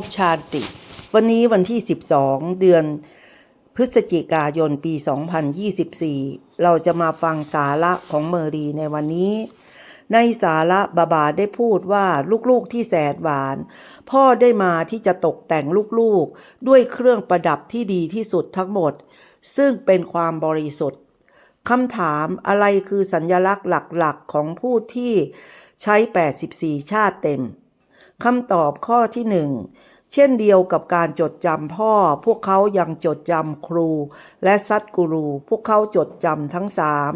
มชาติ วันนี้วันที่ 12 เดือนพฤศจิกายนปี 2024 เราจะมาฟังสาระของเมอรีในวันนี้ ในสาระบาบาได้พูดว่าลูกๆที่แสนหวาน พ่อได้มาที่จะตกแต่งลูกๆ ด้วยเครื่องประดับที่ดีที่สุดทั้งหมด ซึ่งเป็นความบริสุทธิ์คำถามอะไรคือสัญญลักษณ์หลักๆของผู้ที่ใช้ 84 ชาติเต็ม คำตอบข้อที่หนึ่งเช่นเดียวกับการจดจำพ่อ พวกเขายังจดจำครู และซัดกูรู พวกเขาจดจำทั้งสาม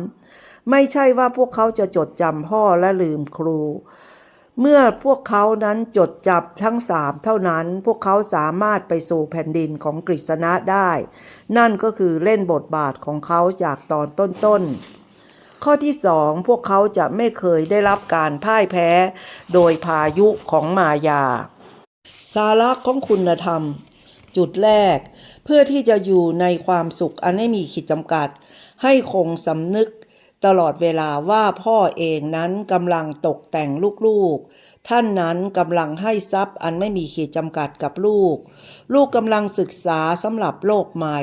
ไม่ใช่ว่าพวกเขาจะจดจำพ่อและลืมครู เมื่อพวกเขานั้นจดจำทั้งสามเท่านั้น พวกเขาสามารถไปสู่แผ่นดินของกฤษณะได้ นั่นก็คือเล่นบทบาทของเขาจากตอนต้นๆ ข้อที่สองพวกเขาจะไม่เคยได้รับการพ่ายแพ้ โดยพายุของมายา สาระของคุณธรรม จุดแรก เพื่อที่จะอยู่ในความสุขอันไม่มีขีดจำกัด ให้คงสำนึกตลอดเวลาว่าพ่อเองนั้นกำลังตกแต่งลูกๆ ท่านนั้นกำลังให้ทรัพย์อันไม่มีขีดจำกัดกับลูก ลูกกำลังศึกษาสำหรับโลกใหม่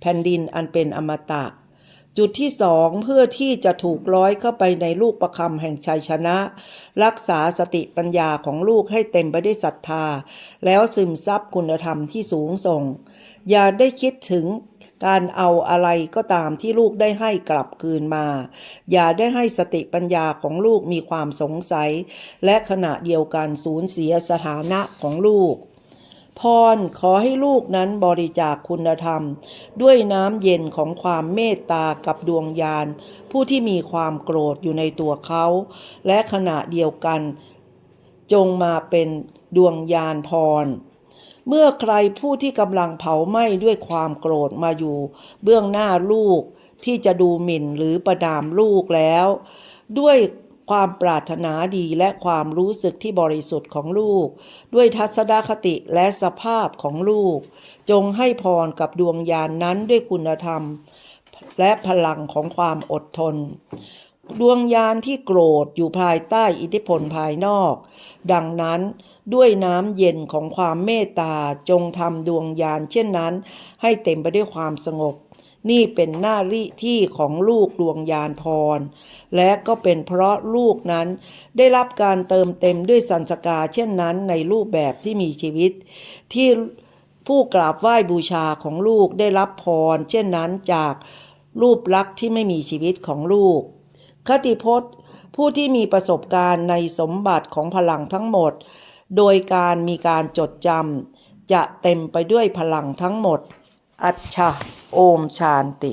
แผ่นดินอันเป็นอมตะ จุดที่สองเพื่อที่จะถูกร้อยเข้าไปในลูกประคำแห่งชัยชนะ รักษาสติปัญญาของลูกให้เต็มไปด้วยศรัทธา แล้วซึมซับคุณธรรมที่สูงส่ง อย่าได้คิดถึงการเอาอะไรก็ตามที่ลูกได้ให้กลับคืนมา อย่าได้ให้สติปัญญาของลูกมีความสงสัย และขณะเดียวกันสูญเสียสถานะของลูก พรขอให้ลูกนั้นบริจาคคุณธรรม ด้วยน้ำเย็นของความเมตตากับดวงญาณผู้ที่มีความโกรธอยู่ในตัวเขา และขณะเดียวกัน จงมาเป็นดวงญาณพร เมื่อใครผู้ที่กำลังเผาไหม้ด้วยความโกรธมาอยู่ เบื้องหน้าลูกที่จะดูหมิ่นหรือประดามลูกแล้ว ด้วย ความปรารถนาดีและความรู้สึกที่บริสุทธิ์ของลูก ด้วยทัศนคติและสภาพของลูก จงให้พรกับดวงญาณนนั้นด้วยคุณธรรม และพลังของความอดทน ดวงญาณที่โกรธอยู่ภายใต้อิทธิพลภายนอก ดังนั้นด้วยน้ำเย็นของความเมตตาจงทำดวงญาณเช่นนั้น ให้เต็มไปด้วยความสงบ นี่เป็นหน้าที่ของลูกดวงญาณพร และก็เป็นเพราะลูกนั้นได้รับการเติมเต็มด้วยสัญชกาเช่นนั้นในรูปแบบที่มีชีวิต ที่ผู้กราบไหว้บูชาของลูกได้รับพร เช่นนั้นจากรูปลักษณ์ที่ไม่มีชีวิตของลูก คติพจน์ ผู้ที่มีประสบการณ์ในสมบัติของพลังทั้งหมด โดยการมีการจดจำจะเต็มไปด้วยพลังทั้งหมด อัจฉะโอมชานติ